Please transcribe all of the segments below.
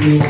Gracias.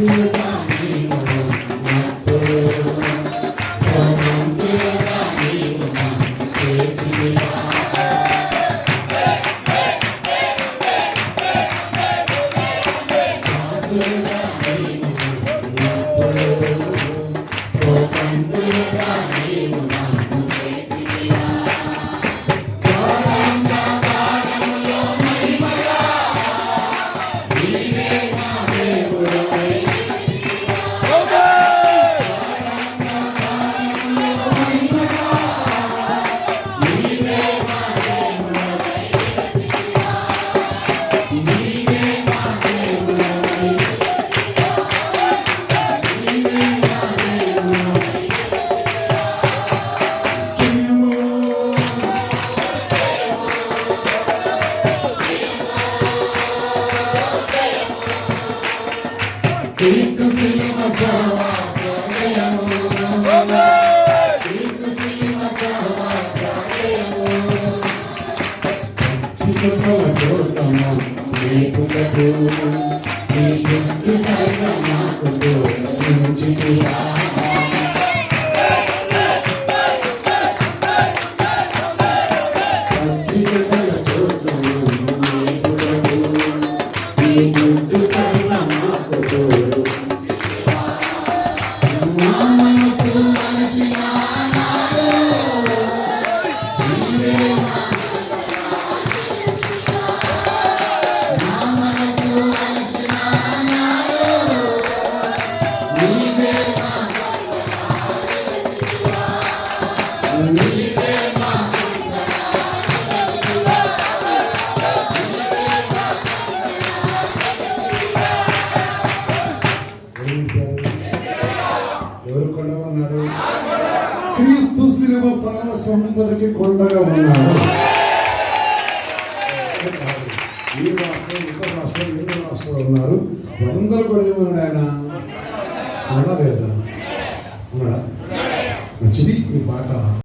Gracias. Cristo se levou a de amor. Cristo se levou a de amor. Se tornou a dor do amor, e com a dor, e com a dor. ఎవరు కొండ ఉన్నారు క్రీస్తు శిలువ సర్వ సర్వసముద్రకి కొండగా ఉన్నాడు ఈ రాష్ట్రం ఇతర రాష్ట్రం ఎన్నో రాష్ట్రాలు ఉన్నారు? అందరూ కూడా ఏమన్నాడు ఆయన ఉన్నాడా లేదా? ఉన్నాడా? మంచిది ఈ పాట.